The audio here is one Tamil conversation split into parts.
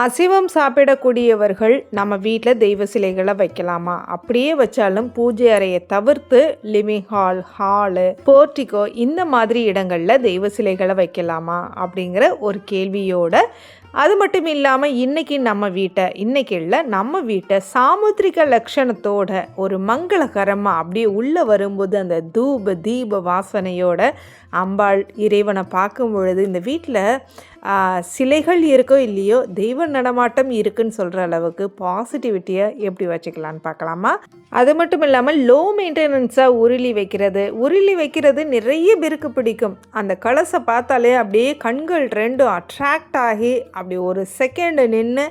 அசைவம் சாப்பிடக்கூடியவர்கள் நம்ம வீட்டில் தெய்வ சிலைகளை வைக்கலாமா? அப்படியே வச்சாலும் பூஜை அறையை தவிர்த்து லிவிங் ஹால் ஹாலு போர்ட்டிகோ இந்த மாதிரி இடங்களில் தெய்வ சிலைகளை வைக்கலாமா? அப்படிங்கிற ஒரு கேள்வியோட அது மட்டும் இல்லாமல் இன்றைக்கி நம்ம வீட்டை இன்றைக்கி இல்லை நம்ம வீட்டை சாமுத்திரிக லட்சணத்தோட ஒரு மங்களகரமாக அப்படியே உள்ளே வரும்போது அந்த தூப தீப வாசனையோட அம்பாள் இறைவனை பார்க்கும் பொழுது இந்த வீட்டில் சிலைகள் இருக்கோ இல்லையோ தெய்வ நடமாட்டம் இருக்குன்னு சொல்கிற அளவுக்கு பாசிட்டிவிட்டியை எப்படி வச்சுக்கலான்னு பார்க்கலாமா? அது மட்டும் இல்லாமல் லோ மெயின்டெனன்ஸாக உருளி வைக்கிறது. உருளி வைக்கிறது நிறைய பேருக்கு பிடிக்கும். அந்த கலசை பார்த்தாலே அப்படியே கண்கள் ரெண்டும் அட்ராக்ட் ஆகி அப்படி ஒரு செகண்ட் நின்று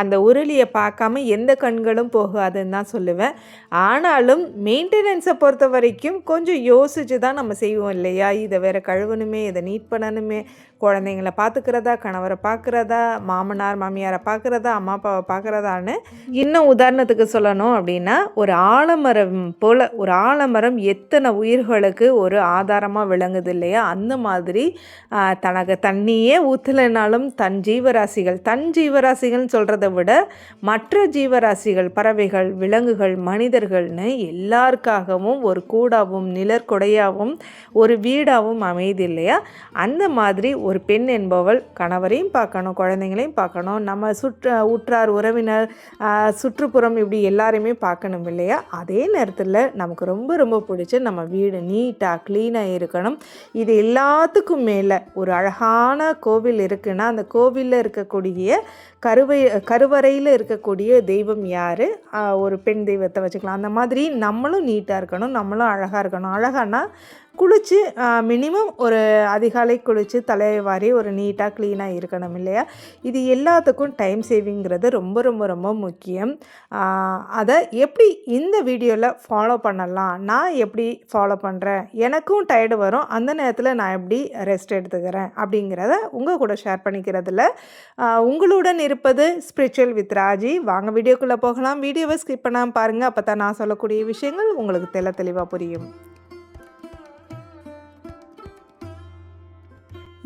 அந்த உருளியை பார்க்காம எந்த கண்களும் போகாதுன்னு தான் சொல்லுவேன். ஆனாலும் மெயின்டெனன்ஸை பொறுத்த வரைக்கும் கொஞ்சம் யோசித்து தான் நம்ம செய்வோம் இல்லையா? இதை வேறு கழுவணுமே இதை நீட் பண்ணணுமே குழந்தைங்கள பார்த்துக்கிறதா கணவரை பார்க்குறதா மாமனார் மாமியாரை பார்க்குறதா அம்மா அப்பாவை பார்க்குறதான்னு இன்னும் உதாரணத்துக்கு சொல்லணும் அப்படின்னா ஒரு ஆலமரம் போல் ஒரு ஆலமரம் எத்தனை உயிர்களுக்கு ஒரு ஆதாரமாக விளங்குது இல்லையா? அந்த மாதிரி தனக்கு தண்ணியே ஊற்றலைனாலும் தன் ஜீவராசிகள் தன் ஜீவராசிகள்னு சொல்கிறத விட மற்ற ஜீவராசிகள் பறவைகள் விலங்குகள் மனிதர்கள்னு எல்லாருக்காகவும் ஒரு கூடாவும் நிழற்கொடையாகவும் ஒரு வீடாகவும் அமையுது இல்லையா? அந்த மாதிரி ஒரு ஒரு பெண் என்பவள் கணவரையும் பார்க்கணும் குழந்தைங்களையும் பார்க்கணும். நம்ம சுற்று உற்றார் உறவினர் சுற்றுப்புறம் இப்படி எல்லாரையுமே பார்க்கணும் இல்லையா? அதே நேரத்தில் நமக்கு ரொம்ப ரொம்ப பிடிச்ச நம்ம வீடு நீட்டாக க்ளீனாக இருக்கணும். இது எல்லாத்துக்கும் மேலே ஒரு அழகான கோவில் இருக்குன்னா அந்த கோவிலில் இருக்கக்கூடிய கருவை கருவறையில் இருக்கக்கூடிய தெய்வம் யார்? ஒரு பெண் தெய்வத்தை வச்சுக்கலாம். அந்த மாதிரி நம்மளும் நீட்டாக இருக்கணும் நம்மளும் அழகாக இருக்கணும். அழகானா குளித்து மினிமம் ஒரு அதிகாலை குளித்து தலையை வாரி ஒரு நீட்டாக க்ளீனாக இருக்கணும் இல்லையா? இது எல்லாத்துக்கும் டைம் சேவிங்கிறது ரொம்ப ரொம்ப ரொம்ப முக்கியம். அதை எப்படி இந்த வீடியோவில் ஃபாலோ பண்ணலாம்? நான் எப்படி ஃபாலோ பண்ணுறேன் எனக்கும் டயர்டு வரும். அந்த நேரத்தில் நான் எப்படி ரெஸ்ட் எடுத்துக்கிறேன்? அப்படிங்கிறத உங்கள் கூட ஷேர் பண்ணிக்கிறதுல. உங்களுடன் இருப்பது ஸ்பிரிச்சுவல் வித் ராஜி. வாங்க வீடியோக்குள்ளே போகலாம். வீடியோவை ஸ்கிப் பண்ணாமல் பாருங்கள் அப்போ தான் நான் சொல்லக்கூடிய விஷயங்கள் உங்களுக்கு தெள்ள தெளிவாக புரியும்.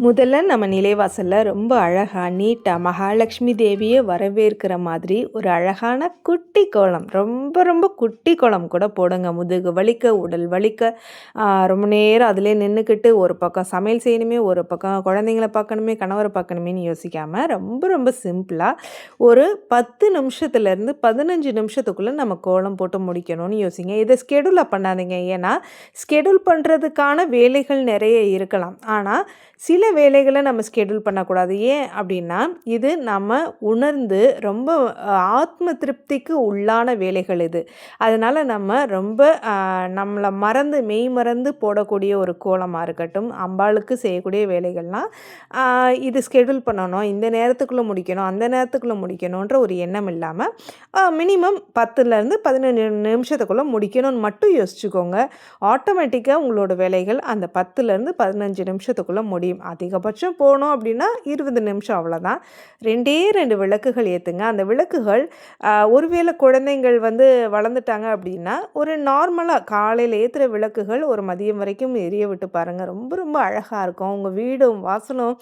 முதல்ல நம்ம நிலைவாசலில் ரொம்ப அழகாக நீட்டாக மகாலட்சுமி தேவியை வரவேற்கிற மாதிரி ஒரு அழகான குட்டி கோலம் ரொம்ப ரொம்ப குட்டி கோலம் கூட போடுங்க. முதுகு வலிக்க உடல் வலிக்க ரொம்ப நேரம் அதிலே நின்றுக்கிட்டு ஒரு பக்கம் சமையல் செய்யணுமே ஒரு பக்கம் குழந்தைங்கள பார்க்கணுமே கணவரை பார்க்கணுமேன்னு யோசிக்காமல் ரொம்ப ரொம்ப சிம்பிளாக ஒரு பத்து நிமிஷத்துலேருந்து பதினஞ்சு நிமிஷத்துக்குள்ளே நம்ம கோலம் போட்டு முடிக்கணும்னு யோசிங்க. இதை ஸ்கெடியூலாக பண்ணாதீங்க. ஏன்னா ஸ்கெடியூல் பண்ணுறதுக்கான வேலைகள் நிறைய இருக்கலாம். ஆனால் சில வேலைகளை நம்ம ஸ்கெடியூல் பண்ணக்கூடாது. ஏன் அப்படின்னா இது நம்ம உணர்ந்து ரொம்ப ஆத்ம திருப்திக்கு உள்ளான வேலைகள் இது. அதனால் நம்ம ரொம்ப நம்மளை மறந்து மெய் மறந்து போடக்கூடிய ஒரு கோலமாக இருக்கட்டும் அம்பாளுக்கு செய்யக்கூடிய வேலைகள்லாம் இது ஸ்கெடியூல் பண்ணணும் இந்த நேரத்துக்குள்ளே முடிக்கணும் அந்த நேரத்துக்குள்ளே முடிக்கணுன்ற ஒரு எண்ணம் இல்லாமல் மினிமம் பத்துலேருந்து பதினஞ்சு நிமிஷத்துக்குள்ளே முடிக்கணும்னு மட்டும் யோசிச்சுக்கோங்க. ஆட்டோமேட்டிக்காக உங்களோட வேலைகள் அந்த பத்துலேருந்து பதினஞ்சு நிமிஷத்துக்குள்ளே முடியும். அதிகபட்சம் போனோம் அப்படின்னா இருபது நிமிஷம் அவ்வளோதான் ரெண்டே ரெண்டு விளக்குகள் ஏற்றுங்க அந்த விளக்குகள் ஒருவேளை குழந்தைங்கள் வந்து வளர்ந்துட்டாங்க அப்படின்னா ஒரு நார்மலாக காலையில் ஏற்றுற விளக்குகள் ஒரு மதியம் வரைக்கும் எரிய விட்டு பாருங்கள் ரொம்ப ரொம்ப அழகாக இருக்கும். உங்கள் வீடும் வாசலும்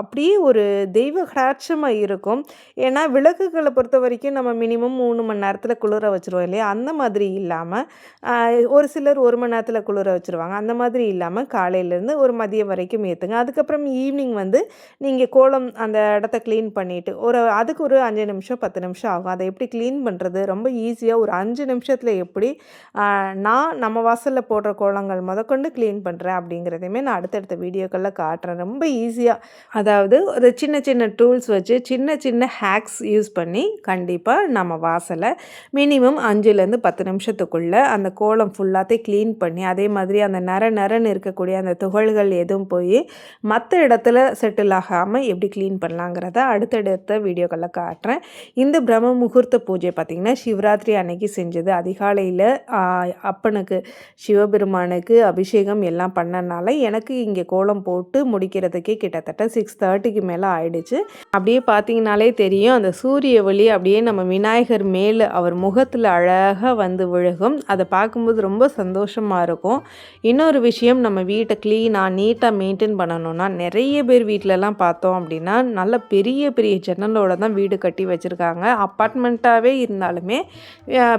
அப்படியே ஒரு தெய்வ கடாட்சமாக இருக்கும். ஏன்னா விளக்குகளை பொறுத்த வரைக்கும் நம்ம மினிமம் மூணு மணி நேரத்தில் குளிர வச்சுருவோம் இல்லையா? அந்த மாதிரி இல்லாமல் ஒரு சிலர் ஒரு மணி நேரத்தில் குளிர வச்சுருவாங்க. அந்த மாதிரி இல்லாமல் காலையிலேருந்து ஒரு மதியம் வரைக்கும் ஏற்றுங்க அதுக்கப்புறம் ஈவினிங் வந்து நீங்கள் கோலம் அந்த இடத்த க்ளீன் பண்ணிவிட்டு ஒரு அதுக்கு ஒரு அஞ்சு நிமிஷம் பத்து நிமிஷம் ஆகும். அதை எப்படி க்ளீன் பண்ணுறது ரொம்ப ஈஸியாக ஒரு அஞ்சு நிமிஷத்தில் எப்படி நான் நம்ம வாசலில் போடுற கோலங்கள் முதற்கொண்டு க்ளீன் பண்ணுறேன் அப்படிங்கிறதையுமே நான் அடுத்தடுத்த வீடியோக்களில் காட்டுறேன். ரொம்ப ஈஸியாக அதாவது ஒரு சின்ன சின்ன டூல்ஸ் வச்சு சின்ன சின்ன ஹேக்ஸ் யூஸ் பண்ணி கண்டிப்பாக நம்ம வாசலை மினிமம் அஞ்சுலேருந்து பத்து நிமிஷத்துக்குள்ளே அந்த கோலம் ஃபுல்லாத்தையும் க்ளீன் பண்ணி அதே மாதிரி அந்த நர நரன்னு இருக்கக்கூடிய அந்த துகள்கள் எதுவும் போய் மற்ற இடத்துல செட்டில் ஆகாமல் எப்படி க்ளீன் பண்ணலாங்கிறத அடுத்தடுத்த வீடியோக்களில் காட்டுறேன். இந்த பிரம்ம முகூர்த்த பூஜை பார்த்திங்கன்னா சிவராத்திரி அன்னைக்கு செஞ்சது. அதிகாலையில் அப்பனுக்கு சிவபெருமானுக்கு அபிஷேகம் எல்லாம் பண்ணனால எனக்கு இங்கே கோலம் போட்டு முடிக்கிறதுக்கே கிட்டத்தட்ட சிக்ஸ் தேர்ட்டிக்கு மேலே ஆயிடுச்சு. அப்படியே பார்த்தீங்கனாலே தெரியும் அந்த சூரிய ஒளி அப்படியே நம்ம விநாயகர் மேலே அவர் முகத்தில் அழகாக வந்து விழுகும். அதை பார்க்கும்போது ரொம்ப சந்தோஷமாக இருக்கும். இன்னொரு விஷயம் நம்ம வீட்டை க்ளீனாக நீட்டாக மெயின்டைன் பண்ணணும்னா நிறைய பேர் வீட்டிலலாம் பார்த்தோம் அப்படின்னா நல்ல பெரிய பெரிய ஜன்னலோட தான் வீடு கட்டி வச்சுருக்காங்க. அப்பார்ட்மெண்ட்டாகவே இருந்தாலுமே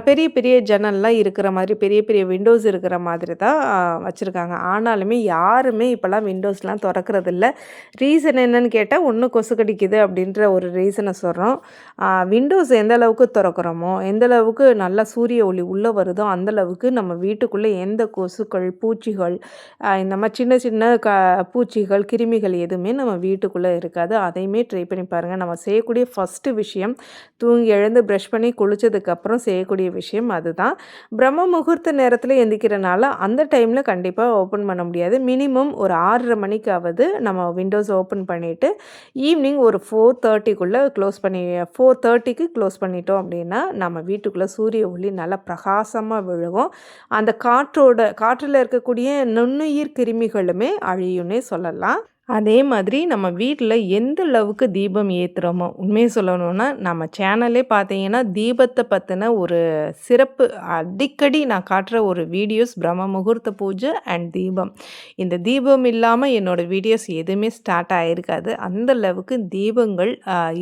பெரிய பெரிய ஜன்னல்லாம் இருக்கிற மாதிரி பெரிய பெரிய விண்டோஸ் இருக்கிற மாதிரி தான் வச்சுருக்காங்க. ஆனாலுமே யாருமே இப்போல்லாம் விண்டோஸ்லாம் திறக்கறதில்ல. ரீசன் என்னன்னு கேட்டால் ஒன்று கொசு கடிக்குது அப்படின்ற ஒரு ரீசனை சொல்கிறோம் விண்டோஸ் எந்த அளவுக்கு திறக்கிறோமோ எந்த அளவுக்கு நல்லா சூரிய ஒளி உள்ளே வருதோ அந்த அளவுக்கு நம்ம வீட்டுக்குள்ளே எந்த கொசுக்கள் பூச்சிகள் இந்த மாதிரி சின்ன சின்ன க பூச்சிகள் கிருமிகள் எதுவுமே நம்ம வீட்டுக்குள்ளே இருக்காது. அதையுமே ட்ரை பண்ணி பாருங்கள் நம்ம செய்யக்கூடிய ஃபஸ்ட்டு விஷயம் தூங்கி எழுந்து ப்ரஷ் பண்ணி குளிச்சதுக்கப்புறம் செய்யக்கூடிய விஷயம் அதுதான். பிரம்ம முகூர்த்த நேரத்தில் எந்திக்கிறனால அந்த டைமில் கண்டிப்பாக ஓப்பன் பண்ண முடியாது. மினிமம் ஒரு ஆறரை மணிக்காவது நம்ம விண்டோஸ் ஓப்பன் பண்ணிவிட்டு ஈவினிங் ஒரு ஃபோர் தேர்ட்டிக்குள்ளே க்ளோஸ் பண்ணி ஃபோர் தேர்ட்டிக்கு க்ளோஸ் பண்ணிட்டோம் அப்படின்னா நம்ம வீட்டுக்குள்ளே சூரிய ஒளி நல்லா பிரகாசமாக விழுகும். அந்த காற்றோட காற்றில் இருக்கக்கூடிய நுண்ணுயிர் கிருமிகளுமே அழியும்னே சொல்லலாம். அதே மாதிரி நம்ம வீட்டில் எந்த அளவுக்கு தீபம் ஏற்றுறோமோ உண்மையை சொல்லணும்னா நம்ம சேனலே பார்த்தீங்கன்னா தீபத்தை பற்றின ஒரு சிறப்பு அடிக்கடி நான் காட்டுற ஒரு வீடியோஸ் பிரம்ம முகூர்த்த பூஜை அண்ட் தீபம். இந்த தீபம் இல்லாமல் என்னோடய வீடியோஸ் எதுவுமே ஸ்டார்ட் ஆகிருக்காது அந்த அளவுக்கு தீபங்கள்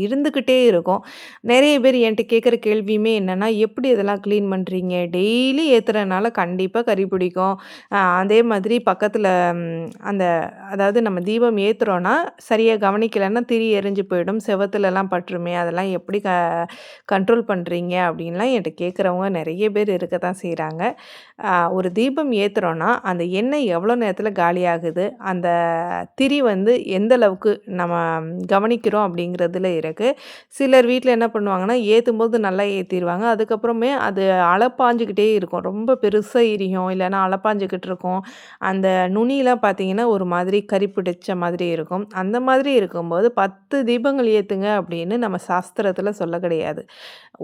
இருந்துக்கிட்டே இருக்கும். நிறைய பேர் என்கிட்ட கேட்குற கேள்வியுமே என்னென்னா எப்படி இதெல்லாம் க்ளீன் பண்ணுறீங்க டெய்லி ஏற்றுறதுனால கண்டிப்பாக கறி பிடிக்கும். அதே மாதிரி பக்கத்தில் அந்த அதாவது நம்ம தீபம் ஏற்றுறோன்னா சரியாக கவனிக்கலைன்னா திரி எரிஞ்சு போயிடும். செவத்துலலாம் பட்டுருமே அதெல்லாம் எப்படி க கண்ட்ரோல் பண்ணுறீங்க அப்படின்லாம் என்கிட்ட கேட்குறவங்க நிறைய பேர் இருக்க தான் செய்கிறாங்க ஒரு தீபம் ஏற்றுறோன்னா அந்த எண்ணெய் எவ்வளோ நேரத்தில் காலியாகுது அந்த திரி வந்து எந்த அளவுக்கு நம்ம கவனிக்கிறோம் அப்படிங்கிறதுல இருக்குது சிலர் வீட்டில் என்ன பண்ணுவாங்கன்னா ஏற்றும் போது நல்லா ஏற்றிடுவாங்க அதுக்கப்புறமே அது அலப்பாஞ்சிக்கிட்டே இருக்கும். ரொம்ப பெருசாக எரியும் இல்லைன்னா அலப்பாஞ்சிக்கிட்டு இருக்கும். அந்த நுனியெலாம் பார்த்தீங்கன்னா ஒரு மாதிரி கறி பிடிச்ச மாதிரி இருக்கும். அந்த மாதிரி இருக்கும்போது பத்து தீபங்கள் ஏற்றுங்க அப்படின்னு நம்ம சாஸ்திரத்தில் சொல்ல கிடையாது.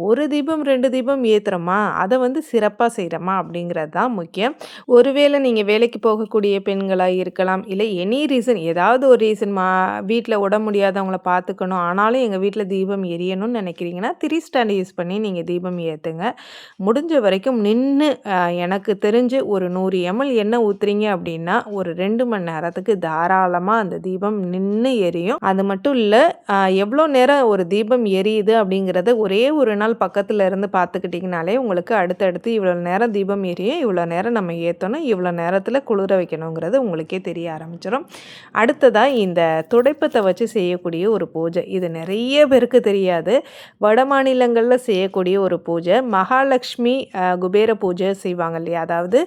ஒரு தீபம் ரெண்டு தீபம் ஏற்றுறோமா அதை வந்து சிறப்பாக செய்கிறோமா அப்படிங்கிறது தான் முக்கியம். ஒருவேளை நீங்கள் வேலைக்கு போகக்கூடிய பெண்களாக இருக்கலாம். இல்லை எனி ரீசன் ஏதாவது ஒரு ரீசன் மா வீட்டில் உட முடியாதவங்கள பார்த்துக்கணும். ஆனாலும் எங்கள் வீட்டில் தீபம் எரியணும்னு நினைக்கிறீங்கன்னா திரி ஸ்டாண்ட் யூஸ் பண்ணி நீங்கள் தீபம் ஏற்றுங்க முடிஞ்ச வரைக்கும் நின்று எனக்கு தெரிஞ்சு ஒரு நூறு எம்எல் எண்ணெய் ஊற்றுறீங்க அப்படின்னா ஒரு ரெண்டு மணி நேரத்துக்கு தாராளமாக அந்த தீபம் நின்று எரியும். அது மட்டும் இல்லை எவ்வளோ நேரம் ஒரு தீபம் எரியுது அப்படிங்கிறத ஒரே ஒரு நாள் பக்கத்தில் இருந்து பார்த்துக்கிட்டிங்கனாலே உங்களுக்கு அடுத்தடுத்து இவ்வளோ நேரம் தீபம் எரியும் இவ்வளோ நேரம் நம்ம ஏற்றணும் இவ்வளோ நேரத்தில் குளிர வைக்கணுங்கிறது உங்களுக்கே தெரிய ஆரம்பிச்சிடும் அடுத்ததாக இந்த துடைப்பத்தை வச்சு செய்யக்கூடிய ஒரு பூஜை. இது நிறைய பேருக்கு தெரியாது. வட மாநிலங்களில் செய்யக்கூடிய ஒரு பூஜை. மகாலட்சுமி குபேர பூஜை செய்வாங்க இல்லையா? அதாவது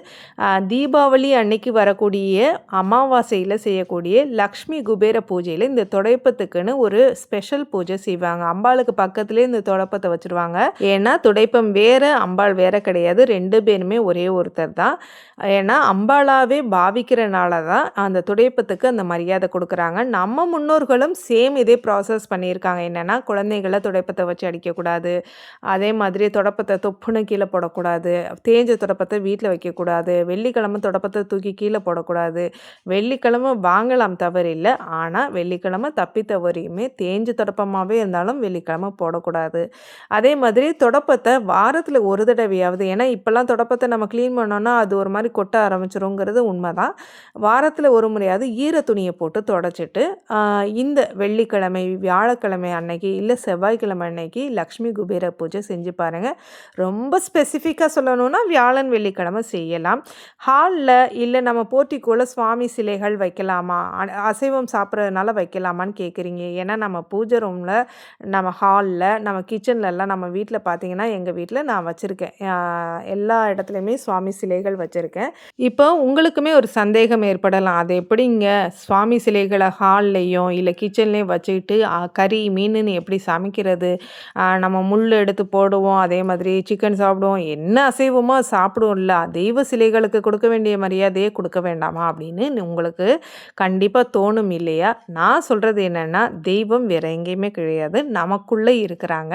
தீபாவளி அன்னைக்கு வரக்கூடிய அமாவாசையில் செய்யக்கூடிய லக்ஷ்மி குபேர பூஜையில் இந்த துடைப்பத்துக்குன்னு ஒரு ஸ்பெஷல் பூஜை செய்வாங்க. அம்பாளுக்கு பக்கத்துலேயே இந்த துடைப்பத்தை வச்சுருவாங்க. ஏன்னா துடைப்பம் வேறு அம்பாள் வேற கிடையாது. ரெண்டு பேருமே ஒரே ஒருத்தர் தான் ஏன்னா அம்பாளாவே பாவிக்கிறனால தான் அந்த துடைப்பத்துக்கு அந்த மரியாதை கொடுக்குறாங்க. நம்ம முன்னோர்களும் சேம் இதே ப்ராசஸ் பண்ணியிருக்காங்க. என்னென்னா குழந்தைகளை துடைப்பத்தை வச்சு அடிக்கக்கூடாது. அதே மாதிரி தொடப்பத்தை தொப்புன்னு கீழே போடக்கூடாது. தேஞ்ச தொடப்பத்தை வீட்டில் வைக்கக்கூடாது. வெள்ளிக்கிழமை தொடப்பத்தை தூக்கி கீழே போடக்கூடாது. வெள்ளிக்கிழமை வாங்கலாம் தவறில்லை இல்லை. ஆனால் வெள்ளிக்கிழமை தப்பி தவறியுமே தேஞ்ச தொடப்பமாகவே இருந்தாலும் வெள்ளிக்கிழமை போடக்கூடாது. அதே மாதிரி தொடப்பத்தை வாரத்தில் ஒரு தடவையாவது ஏன்னா இப்போல்லாம் தொடப்பத்தை நம்ம க்ளீன் பண்ணோன்னா அது ஒரு மாதிரி கொட்ட ஆரம்பிச்சிருங்கிறது உண்மை தான் வாரத்தில் ஒரு முறையாவது ஈர துணியை போட்டு தொடச்சிட்டு இந்த வெள்ளிக்கிழமை வியாழக்கிழமை அன்னைக்கு இல்லை செவ்வாய்க்கிழமை அன்னைக்கு லக்ஷ்மி குபேர பூஜை செஞ்சு பாருங்கள் ரொம்ப ஸ்பெசிஃபிக்காக சொல்லணும்னா வியாழன் வெள்ளிக்கிழமை செய்யலாம். ஹாலில் இல்லை நம்ம போட்டிக்குள்ளே சுவாமி சிலைகள் வைக்கலாமா? அசைவம் சாப்பிட்றதுனால வைக்கலாமான்னு கேட்குறீங்க ஏன்னா நம்ம பூஜை ரூமில் நம்ம ஹாலில் நம்ம கிச்சன்லலாம் நம்ம வீட்டில் பார்த்தீங்கன்னா எங்கள் வீட்டில் நான் வச்சுருக்கேன். எல்லா இடத்துலையுமே சுவாமி சிலைகள் வச்சுருக்கேன். இப்போ உங்களுக்குமே ஒரு சந்தேகம் ஏற்படலாம். அது எப்படிங்க? சுவாமி சிலைகளை ஹால்லையும் இல்லை கிச்சன்லேயும் வச்சுக்கிட்டு கறி மீனுன்னு எப்படி சமைக்கிறது? நம்ம முள் எடுத்து போடுவோம் அதே மாதிரி சிக்கன் சாப்பிடுவோம். என்ன அசைவமோ சாப்பிடுவோம்ல. தெய்வ சிலைகளுக்கு கொடுக்க வேண்டிய மரியாதையே கொடுக்க வேண்டாமா அப்படின்னு உங்களுக்கு கண்டிப்பாக தோணும் இல்லையா? நான் சொல்கிறது என்னென்னா தெய்வம் வேற எங்கேயுமே கிடையாது. நமக்குள்ளே இருக்கிறாங்க.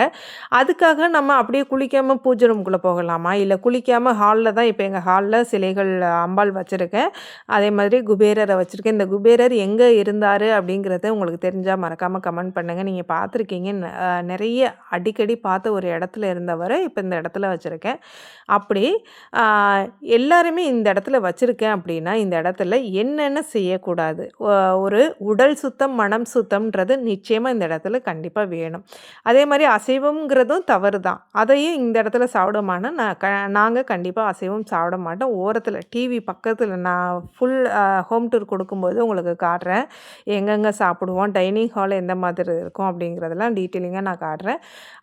அதுக்காக நம்ம அப்படியே குளிக்காமல் பூஜை ரூம்குள்ளே போகலாமா? இல்லை குளிக்காமல் ஹாலில் தான் இப்போ எங்கள் ஹாலில் சுவாமிகள் அம்பாள் வச்சுருக்கேன். அதே மாதிரி குபேரரை வச்சுருக்கேன். இந்த குபேரர் எங்கே இருந்தார் அப்படிங்கிறத உங்களுக்கு தெரிஞ்சால் மறக்காமல் கமெண்ட் பண்ணுங்கள் நீங்கள் பார்த்துருக்கீங்க. ந- நிறைய அடிக்கடி பார்த்த ஒரு இடத்துல இருந்தவரை இப்போ இந்த இடத்துல வச்சுருக்கேன். அப்படி எல்லாருமே இந்த இடத்துல வச்சுருக்கேன் அப்படின்னா இந்த இடத்துல என்னென்ன செய்யக்கூடாது? ஒரு உடல் சுத்தம் மனம் சுத்தம்ன்றது நிச்சயமாக இந்த இடத்துல கண்டிப்பாக வேணும். அதே மாதிரி அசைவம்ங்கிறதும் தவறு தான் அதையும் இந்த இடத்துல சாப்பிட மாட்டோம். நான் க நாங்கள் கண்டிப்பாக அசைவம் சாப்பிட மாட்டோம். ஓரத்தில் டிவி பக்கத்தில் நான் ஃபுல் ஹோம் டூர் கொடுக்கும்போது உங்களுக்கு காட்டுறேன். எங்கெங்கே சாப்பிடுவோம் டைனிங் ஹால் எந்த மாதிரி இருக்கும் அப்படிங்கிறதெல்லாம் டீட்டெயிலிங்காக நான் காட்டுறேன்.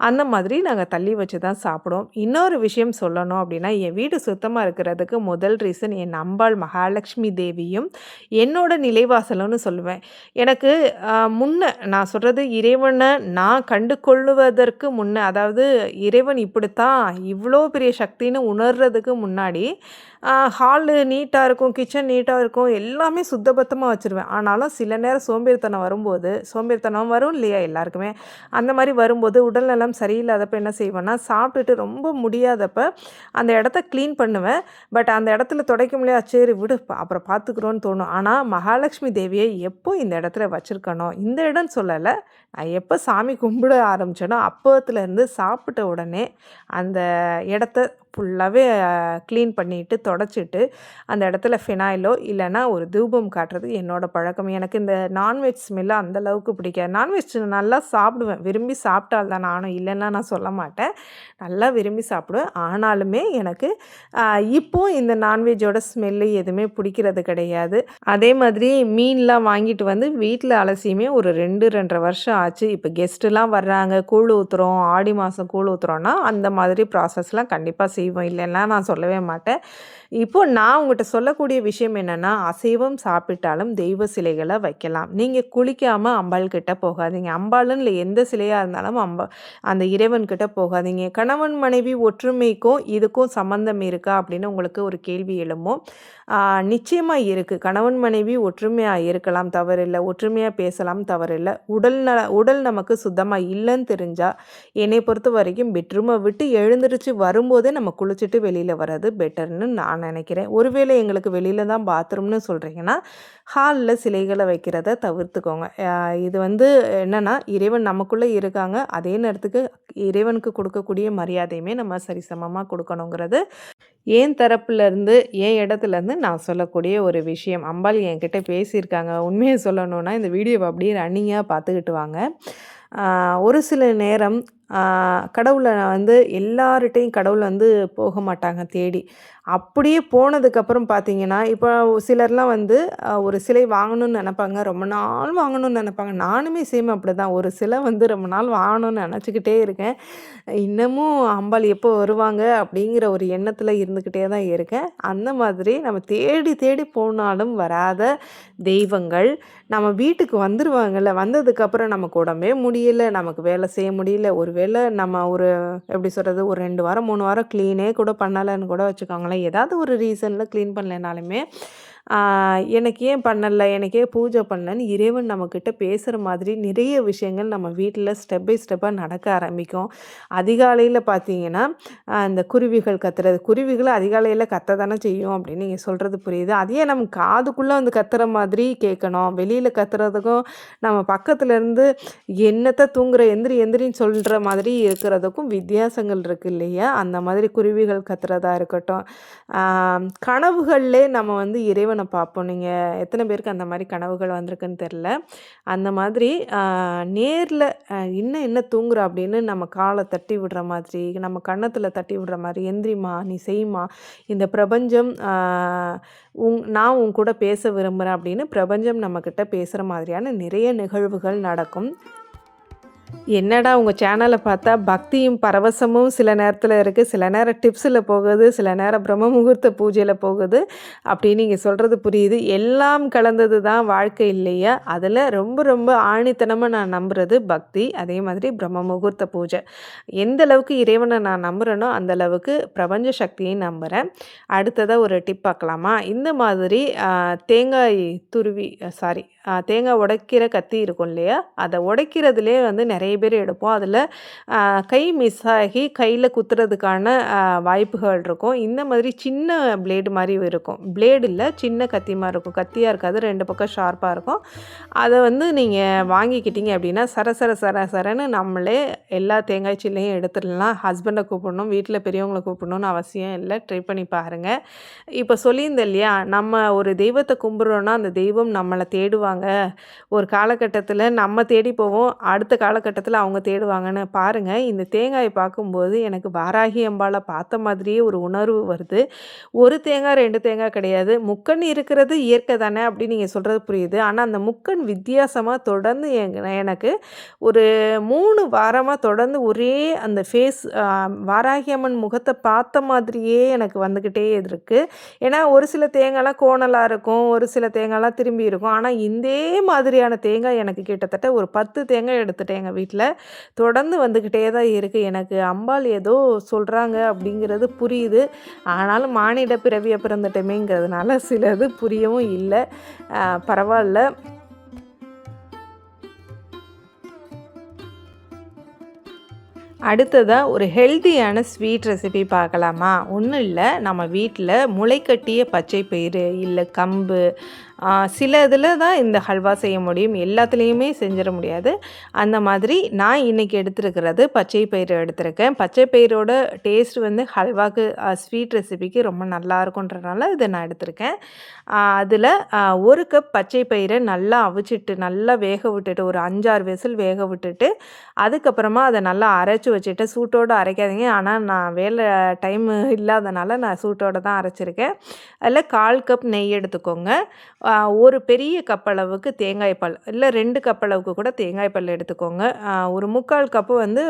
அந்த மாதிரி நாங்கள் தள்ளி வச்சு தான் சாப்பிடுவோம். இன்னொரு விஷயம் சொல்லணும் அப்படின்னா என் வீடு சுத்தமாக இருக்கிறதுக்கு முதல் ரீசன் என் அம்பாள் மகாலட்சுமி தேவியும் என்னோட நிலைவாசலும்னு சொல்லுவேன். எனக்கு முன்ன நான் சொல்கிறது இறைவனை நான் கண்டு கொள்ளுவதற்கு முன்னே அதாவது இறைவன் இப்படித்தான் இவ்வளோ பெரிய சக்தின்னு உணர்றதுக்கு முன்னாடி ஹாலு நீட்டாக இருக்கும் கிச்சன் நீட்டாக இருக்கும் எல்லாமே சுத்தபத்தமாக வச்சுருவேன். ஆனாலும் சில நேரம் சோம்பேறித்தனம் வரும்போது சோம்பேறித்தனம் வரும் இல்லையா எல்லாருக்குமே? அந்த மாதிரி வரும்போது உடல்நலம் சரியில்லாதப்ப என்ன செய்வேன்னா சாப்பிட்டுட்டு ரொம்ப முடியாதப்ப அந்த இடத்த க்ளீன் பண்ணுவேன். பட் அந்த இடத்துல துடைக்க முடியாது சரி விடு அப்புறம் பார்த்துக்குறோன்னு தோணும். ஆனால் மகாலட்சுமி தேவியை எப்போ இந்த இடத்துல வச்சுருக்கணும் இந்த இடம்னு சொல்லலை. நான் எப்போ சாமி கும்பிட ஆரம்பித்தேனோ அப்போத்துலேருந்து சாப்பிட்ட உடனே அந்த இடத்த ஃபுல்லாகவே க்ளீன் பண்ணிவிட்டு தொடச்சிட்டு அந்த இடத்துல ஃபினாயிலோ இல்லைன்னா ஒரு தூபம் காட்டுறது என்னோடய பழக்கம். எனக்கு இந்த நான்வெஜ் ஸ்மெல்லு அந்தளவுக்கு பிடிக்காது. நான்வெஜ் நல்லா சாப்பிடுவேன். விரும்பி சாப்பிட்டால் தான் நானும் இல்லைன்னா நான் சொல்ல மாட்டேன். நல்லா விரும்பி சாப்பிடுவேன். ஆனாலுமே எனக்கு இப்போது இந்த நான்வெஜ்ஜோட ஸ்மெல்லு எதுவுமே பிடிக்கிறது கிடையாது. அதே மாதிரி மீன்லாம் வாங்கிட்டு வந்து வீட்டில் அலசியுமே ஒரு ரெண்டு ரெண்டரை வருஷம் ஆச்சு. இப்போ கெஸ்ட்டுலாம் வர்றாங்க. கூழ் ஊற்றுறோம் ஆடி மாதம் கூழ் ஊற்றுறோன்னா அந்த மாதிரி ப்ராசஸ்லாம் கண்டிப்பாக செய்வோம் இல்லைன்னா நான் சொல்லவே மாட்டேன். இப்போது நான் உங்கள்கிட்ட சொல்லக்கூடிய விஷயம் என்னென்னா அசைவம் சாப்பிட்டாலும் தெய்வ சிலைகளை வைக்கலாம். நீங்கள் குளிக்காமல் அம்பாள் கிட்ட போகாதீங்க. அம்பாளுன்னு இல்லை எந்த சிலையாக இருந்தாலும் அம்பா அந்த இறைவன் கிட்ட போகாதீங்க. கணவன் மனைவி ஒற்றுமைக்கும் இதுக்கும் சம்மந்தம் இருக்கா அப்படின்னு உங்களுக்கு ஒரு கேள்வி எழுமோ நிச்சயமாக இருக்குது கணவன் மனைவி ஒற்றுமையாக இருக்கலாம் தவறில்லை. ஒற்றுமையாக பேசலாம் தவறில்லை. உடல் நல உடல் நமக்கு சுத்தமாக இல்லைன்னு தெரிஞ்சால் என்னை பொறுத்த வரைக்கும் பெட்ரூமை விட்டு எழுந்துருச்சு வரும்போதே நம்ம குளிச்சுட்டு வெளியில் வர்றது பெட்டர்னு நான் நினைக்கிறேன். ஒருவேளை எங்களுக்கு வெளியில் தான் பாத்ரூம்னு சொல்கிறீங்கன்னா ஹாலில் சிலைகளை வைக்கிறத தவிர்த்துக்கோங்க. இது வந்து என்னென்னா இறைவன் நமக்குள்ளே இருக்காங்க. அதே நேரத்துக்கு இறைவனுக்கு கொடுக்கக்கூடிய மரியாதையுமே நம்ம சரிசமமாக கொடுக்கணுங்கிறது ஏன் தரப்புலேருந்து ஏன் இடத்துலேருந்து நான் சொல்லக்கூடிய ஒரு விஷயம். அம்பாள் என்கிட்ட பேசியிருக்காங்க. உண்மையை சொல்லணுன்னா இந்த வீடியோவை அப்படியே ரன்னிங்காக பார்த்துக்கிட்டு வாங்க. ஒரு சில நேரம் கடவுளை வந்து எல்லார்கிட்டையும் கடவுள் வந்து போக மாட்டாங்க தேடி. அப்படியே போனதுக்கப்புறம் பார்த்தீங்கன்னா இப்போ சிலர்லாம் வந்து ஒரு சிலை வாங்கணும்னு நினப்பாங்க. ரொம்ப நாள் வாங்கணும்னு நினப்பாங்க. நானுமே சேம் அப்படி தான் ஒரு சிலை வந்து ரொம்ப நாள் வாங்கணும்னு நினச்சிக்கிட்டே இருக்கேன். இன்னமும் அம்பாள் எப்போ வருவாங்க அப்படிங்கிற ஒரு எண்ணத்தில் இருந்துக்கிட்டே தான் இருக்கேன். அந்த மாதிரி நம்ம தேடி தேடி போனாலும் வராத தெய்வங்கள் நம்ம வீட்டுக்கு வந்துடுவாங்கல்ல வந்ததுக்கப்புறம் நமக்கு உடம்பே முடியல. நமக்கு வேலை செய்ய முடியல. ஒரு ஒருவேளை நம்ம ஒரு எப்படி சொல்கிறது ஒரு ரெண்டு வாரம் மூணு வாரம் க்ளீனே கூட பண்ணலைன்னு கூட வச்சுக்கோங்களேன். ஏதாவது ஒரு ரீசனில் க்ளீன் பண்ணலைனாலுமே எனக்கு ஏன் பண்ணலை எனக்கு ஏன் பூஜை பண்ணலன்னு இறைவன் நம்மக்கிட்ட பேசுகிற மாதிரி நிறைய விஷயங்கள் நம்ம வீட்டில் ஸ்டெப் பை ஸ்டெப்பாக நடக்க ஆரம்பிக்கும். அதிகாலையில் பார்த்தீங்கன்னா இந்த குருவிகள் கத்துறது குருவிகளை அதிகாலையில் கத்த தானே செய்யும் அப்படின்னு நீங்கள் சொல்கிறது புரியுது. அதையே நம்ம காதுக்குள்ளே வந்து கத்துற மாதிரி கேட்கணும் வெளியில் கத்துறதுக்கும் நம்ம பக்கத்துலேருந்து என்னத்தை தூங்குற எந்திரி எந்திரின்னு சொல்கிற மாதிரி இருக்கிறதுக்கும் வித்தியாசங்கள் இருக்குது இல்லையா? அந்த மாதிரி குருவிகள் கத்துறதா இருக்கட்டும். கனவுகள்லே நம்ம வந்து இறைவன் இறைவனை பார்ப்போம் நீங்கள் எத்தனை பேருக்கு அந்த மாதிரி கனவுகள் வந்திருக்குன்னு தெரில அந்த மாதிரி நேரில் இன்னும் என்ன தூங்குற அப்படின்னு நம்ம காலை தட்டி விடுற மாதிரி நம்ம கன்னத்தில் தட்டி விடுற மாதிரி எந்திரிமா நீ செய்யுமா இந்த பிரபஞ்சம் உங் நான் உன் கூட பேச விரும்புகிறேன் அப்படின்னு பிரபஞ்சம் நம்மக்கிட்ட பேசுகிற மாதிரியான நிறைய நிகழ்வுகள் நடக்கும். என்னடா உங்கள் சேனலை பார்த்தா பக்தியும் பரவசமும் சில நேரத்தில் இருக்குது சில நேரம் டிப்ஸில் போகுது சில நேரம் பிரம்ம முகூர்த்த பூஜையில் போகுது. அப்படின்னு நீங்கள் சொல்கிறது புரியுது. எல்லாம் கலந்தது தான் வாழ்க்கை இல்லையா? அதில் ரொம்ப ரொம்ப ஆணித்தனமாக நான் நம்புறது பக்தி அதே மாதிரி பிரம்ம முகூர்த்த பூஜை. எந்த அளவுக்கு இறைவனை நான் நம்புகிறேனோ அந்த அளவுக்கு பிரபஞ்ச சக்தியை நம்புகிறேன் அடுத்ததாக ஒரு டிப் பார்க்கலாமா? இந்த மாதிரி தேங்காய் துருவி சாரி தேங்காய் உடைக்கிற கத்தி இருக்கும் இல்லையா? அதை உடைக்கிறதுலே வந்து நிறைய நிறைய பேர் எடுப்போம். அதில் கை மிஸ் ஆகி கையில் குத்துறதுக்கான வாய்ப்புகள் இருக்கும். இந்த மாதிரி சின்ன பிளேடு மாதிரி இருக்கும். பிளேடு இல்லை சின்ன கத்தி மாதிரி இருக்கும். கத்தியாக இருக்காது ரெண்டு பக்கம் ஷார்ப்பாக இருக்கும். அதை வந்து நீங்கள் வாங்கிக்கிட்டீங்க அப்படின்னா சர சர சர சரன்னு நம்மளே எல்லா தேங்காய் சில்லையும் எடுத்துடலாம். ஹஸ்பண்டை கூப்பிடணும் வீட்டில் பெரியவங்களை கூப்பிடணும்னு அவசியம் இல்லை. ட்ரை பண்ணி பாருங்கள் இப்போ சொல்லியிருந்தேன் இல்லையா நம்ம ஒரு தெய்வத்தை கும்பிட்றோன்னா அந்த தெய்வம் நம்மளை தேடுவாங்க. ஒரு காலகட்டத்தில் நம்ம தேடி போவோம். அடுத்த காலகட்டத்தில் அவங்க தேடுவாங்கன்னு பாருங்கள் இந்த தேங்காயை பார்க்கும்போது எனக்கு வாராகி அம்பாலை பார்த்த மாதிரியே ஒரு உணர்வு வருது. ஒரு தேங்காய் ரெண்டு தேங்காய் கிடையாது. முக்கண் இருக்கிறது இயற்கை தானே அப்படின்னு நீங்கள் சொல்கிறது புரியுது. ஆனால் அந்த முக்கண் வித்தியாசமாக தொடர்ந்து எனக்கு ஒரு மூணு வாரமாக தொடர்ந்து ஒரே அந்த ஃபேஸ் வாராகி அம்மன் முகத்தை பார்த்த மாதிரியே எனக்கு வந்துக்கிட்டே இருக்குது ஏன்னா ஒரு சில தேங்காய்லாம் கோணலாக இருக்கும் ஒரு சில தேங்காய்லாம் திரும்பி இருக்கும். ஆனால் இதே மாதிரியான தேங்காய் எனக்கு கிட்டத்தட்ட ஒரு பத்து தேங்காய் எடுத்துட்டேன் எங்கள் வீட்டில் தொடர்ந்து வந்துக்கிட்டே தான் இருக்குது எனக்கு அம்பாள் ஏதோ சொல்கிறாங்க அப்படிங்கிறது புரியுது. ஆனாலும் மானிட பிறவியை பிறந்துட்டோமேங்கிறதுனால சிலது புரியவும் இல்லை. பரவாயில்ல. அடுத்ததாக ஒரு ஹெல்த்தியான ஸ்வீட் ரெசிபி பார்க்கலாமா? ஒன்றும் இல்லை. நம்ம வீட்டில் முளைக்கட்டிய பச்சை பயிறு இல்லை கம்பு சில இதில் தான் இந்த ஹல்வா செய்ய முடியும். எல்லாத்துலேயுமே செஞ்சிட முடியாது. அந்த மாதிரி நான் இன்றைக்கி எடுத்துருக்கிறது பச்சை பயிறு எடுத்திருக்கேன். பச்சை பயிரோட டேஸ்ட் வந்து ஹல்வாக்கு ஸ்வீட் ரெசிபிக்கு ரொம்ப நல்லா இருக்குன்றனால இதை நான் எடுத்திருக்கேன். அதில் ஒரு கப் பச்சை பயிரை நல்லா அவிச்சிட்டு நல்லா வேக விட்டுட்டு ஒரு அஞ்சாறு விசில் வேக விட்டுட்டு அதுக்கப்புறமா அதை நல்லா அரைச்சி வச்சுட்டு சூட்டோடு அரைக்காதீங்க. ஆனால் நான் வேலை டைம் இல்லாதனால நான் சூட்டோடு தான் அரைச்சிருக்கேன். அதில் கால் கப் நெய் எடுத்துக்கோங்க. ஒரு பெரிய கப்பளவுக்கு தேங்காய் பால் இல்லை ரெண்டு கப்பளவுக்கு கூட தேங்காய் பால் எடுத்துக்கோங்க. ஒரு முக்கால் கப்பு வந்து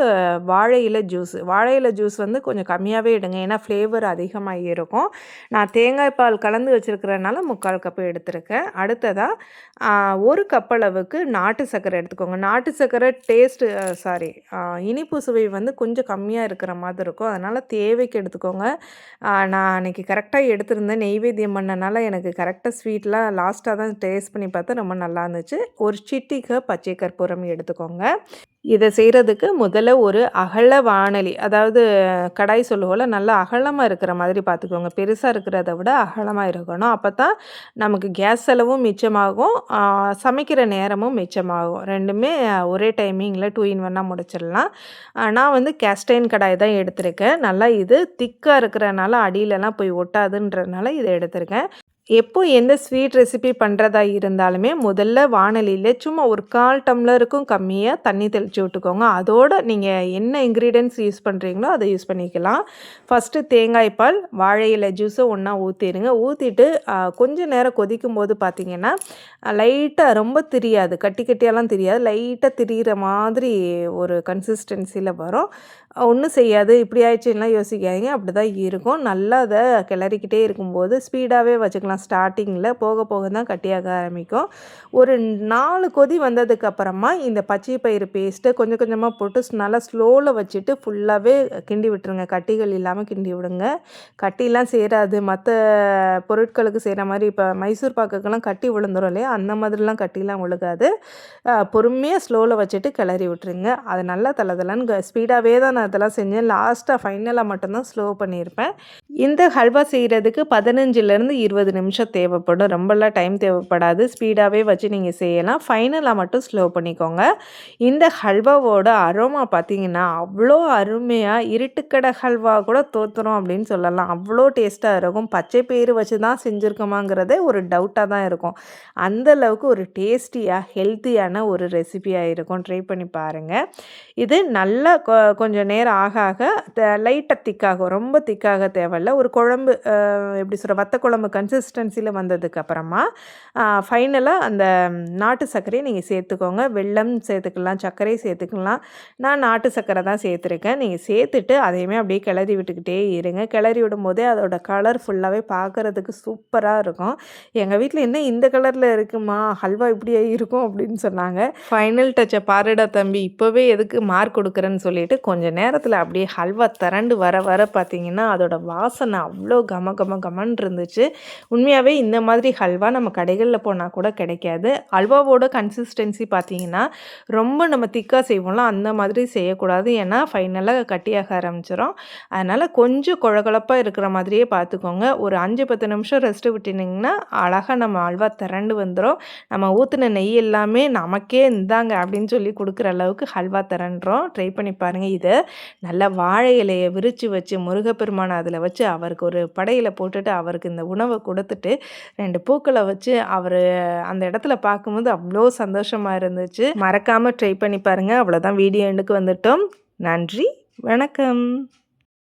வாழை இலை ஜூஸ் வாழை இலை ஜூஸ் வந்து கொஞ்சம் கம்மியாகவே எடுங்க. ஏன்னா ஃப்ளேவர் அதிகமாக இருக்கும். நான் தேங்காய் பால் கலந்து வச்சுருக்கிறதுனால முக்கால் கப்பு எடுத்திருக்கேன். அடுத்ததாக ஒரு கப்பளவுக்கு நாட்டு சர்க்கரை எடுத்துக்கோங்க. நாட்டு சர்க்கரை டேஸ்ட்டு சாரி இனிப்பு சுவை வந்து கொஞ்சம் கம்மியாக இருக்கிற மாதிரி இருக்கும். அதனால் தேவைக்கு எடுத்துக்கோங்க. நான் அன்றைக்கி கரெக்டாக எடுத்திருந்தேன். நெய்வேத்தியம் பண்ணனால எனக்கு கரெக்டாக ஸ்வீட்லாம் லாஸ்ட் லாஸ்ட்டாக தான் டேஸ்ட் பண்ணி பார்த்தா ரொம்ப நல்லா இருந்துச்சு. ஒரு சிட்டிக்கு பச்சை கற்பூரம் எடுத்துக்கோங்க. இதை செய்கிறதுக்கு முதல்ல ஒரு அகல வானலி அதாவது கடாய் சொல்லுவோல நல்லா அகலமாக இருக்கிற மாதிரி பார்த்துக்கோங்க. பெருசாக இருக்கிறத விட அகலமாக இருக்கணும். அப்போ தான் நமக்கு கேஸ் செலவும் மிச்சமாகும் சமைக்கிற நேரமும் மிச்சமாகும். ரெண்டுமே ஒரே டைமிங்கில் டூ இன் ஒன்னாக முடிச்சிடலாம். நான் வந்து கேஸ்டைன் கடாய் தான் எடுத்திருக்கேன். நல்லா இது திக்காக இருக்கிறனால அடியிலலாம் போய் ஒட்டாதுன்றதுனால இதை எடுத்திருக்கேன். எப்போ எந்த ஸ்வீட் ரெசிபி பண்ணுறதா இருந்தாலுமே முதல்ல வானலியில் சும்மா ஒரு கால் டம்ளருக்கும் கம்மியாக தண்ணி தெளித்து விட்டுக்கோங்க. அதோடு நீங்கள் என்ன இன்க்ரீடியன்ஸ் யூஸ் பண்ணுறீங்களோ அதை யூஸ் பண்ணிக்கலாம். ஃபஸ்ட்டு தேங்காய் பால் வாழை இலை ஜூஸை ஒன்றா ஊற்றிடுங்க ஊற்றிட்டு கொஞ்சம் நேரம் கொதிக்கும் போது பார்த்தீங்கன்னா லைட்டாக ரொம்ப தெரியாது. கட்டி கட்டியாலாம் தெரியாது. லைட்டாக திரிகிற மாதிரி ஒரு கன்சிஸ்டன்சியில் வரும். ஒன்றும் செய்யாது. இப்படி ஆயிடுச்சுன்னா யோசிக்காதீங்க. அப்படி தான் இருக்கும். நல்லா அதை கிளறிக்கிட்டே இருக்கும்போது ஸ்பீடாகவே வச்சுக்கலாம். ஸ்டார்டிங்கில் போக போக தான் கட்டியாக ஆரம்பிக்கும். ஒரு நாலு கொதி வந்ததுக்கப்புறமா இந்த பச்சை பயிறு பேஸ்ட்டை கொஞ்சம் கொஞ்சமாக போட்டு நல்லா ஸ்லோவில் வச்சுட்டு ஃபுல்லாகவே கிண்டி விட்டுருங்க. கட்டிகள் இல்லாமல் கிண்டி விடுங்க. கட்டிலாம் சேராது. மற்ற பொருட்களுக்கு செய்கிற மாதிரி இப்போ மைசூர் பாக்குக்கெல்லாம் கட்டி விழுந்துடும் இல்லையா? அந்த மாதிரிலாம் கட்டிலாம் விழுகாது. பொறுமையாக ஸ்லோவில் வச்சுட்டு கிளறி விட்டுருங்க. அது நல்லா தலை ஸ்பீடாகவே தான் நான் அதெல்லாம் செஞ்சேன். லாஸ்ட்டாக ஃபைனலாக மட்டும்தான் ஸ்லோ பண்ணியிருப்பேன். இந்த ஹல்வா செய்கிறதுக்கு பதினஞ்சுலேருந்து இருபது நிமிஷம் நிமிஷம் தேவைப்படும். ரொம்பலாம் டைம் தேவைப்படாது. ஸ்பீடாகவே வச்சு நீங்கள் செய்யலாம். ஃபைனலாக மட்டும் ஸ்லோ பண்ணிக்கோங்க. இந்த ஹல்வாவோட அரோமா பார்த்தீங்கன்னா அவ்வளோ அருமையாக இருட்டுக்கடை ஹல்வா கூட தோற்றுறோம் அப்படின்னு சொல்லலாம். அவ்வளோ டேஸ்ட்டாக இருக்கும். பச்சை பயிறு வச்சு தான் செஞ்சுருக்கோமாங்கிறதே ஒரு டவுட்டாக தான் இருக்கும். அந்த அளவுக்கு ஒரு டேஸ்டியாக ஹெல்த்தியான ஒரு ரெசிபியாக இருக்கும். ட்ரை பண்ணி பாருங்கள் இது நல்லா கொஞ்சம் நேரம் ஆக ஆக லைட்டாக திக்காகும் ரொம்ப திக்காக தேவையில்ல. ஒரு குழம்பு எப்படி சொல்கிற வத்த குழம்பு கன்சிஸ்ட் கன்சிஸ்டன்சியில் வந்ததுக்கு அப்புறமா ஃபைனலாக அந்த நாட்டு சர்க்கரையை நீங்கள் சேர்த்துக்கோங்க. வெள்ளம் சேர்த்துக்கலாம் சர்க்கரை சேர்த்துக்கலாம். நான் நாட்டு சர்க்கரை தான் சேர்த்துருக்கேன். நீங்கள் சேர்த்துட்டு அதையுமே அப்படியே கிளறி விட்டுக்கிட்டே இருங்க. கிளறி விடும்போதே அதோட கலர் ஃபுல்லாகவே பார்க்குறதுக்கு சூப்பராக இருக்கும். எங்கள் வீட்டில் என்ன இந்த கலரில் இருக்குமா? ஹல்வா இப்படியே இருக்கும் அப்படின்னு சொன்னாங்க. ஃபைனல் டச்சை பாருடா தம்பி இப்போவே எதுக்கு மார்க் கொடுக்குறேன்னு சொல்லிட்டு கொஞ்சம் நேரத்தில் அப்படியே ஹல்வா திரண்டு வர வர பார்த்திங்கன்னா அதோட வாசனை அவ்வளோ கம கம கமன் இருந்துச்சு உண்மையாகவே இந்த மாதிரி ஹல்வா நம்ம கடைகளில் போனால் கூட கிடைக்காது. ஹல்வாவோட கன்சிஸ்டன்சி பார்த்தீங்கன்னா ரொம்ப நம்ம திக்காக செய்வோம்ல அந்த மாதிரி செய்யக்கூடாது. ஏன்னா ஃபைனலாக கட்டியாக ஆரம்பிச்சிடும் அதனால் கொஞ்சம் குழகுழப்பாக இருக்கிற மாதிரியே பார்த்துக்கோங்க. ஒரு அஞ்சு பத்து நிமிஷம் ரெஸ்ட்டு விட்டுனிங்கன்னா அழகாக நம்ம அல்வா திரண்டு வந்துடும் நம்ம ஊற்றின நெய் எல்லாமே நமக்கே இந்தாங்க அப்படின்னு சொல்லி கொடுக்குற அளவுக்கு ஹல்வா திரண்டுறோம். ட்ரை பண்ணி பாருங்கள் இதை நல்லா வாழை இலையை விரித்து வச்சு முருகப்பெருமானை அதில் வச்சு அவருக்கு ஒரு படையில் போட்டுட்டு அவருக்கு இந்த உணவை கொடுத்து பார்த்துட்டு ரெண்டு பூக்களை வச்சு அவர் அந்த இடத்துல பார்க்கும்போது அவ்வளோ சந்தோஷமாக இருந்துச்சு. மறக்காமல் ட்ரை பண்ணி பாருங்கள் அவ்வளோதான் வீடியோ எண்டுக்கு வந்துட்டோம். நன்றி. வணக்கம்.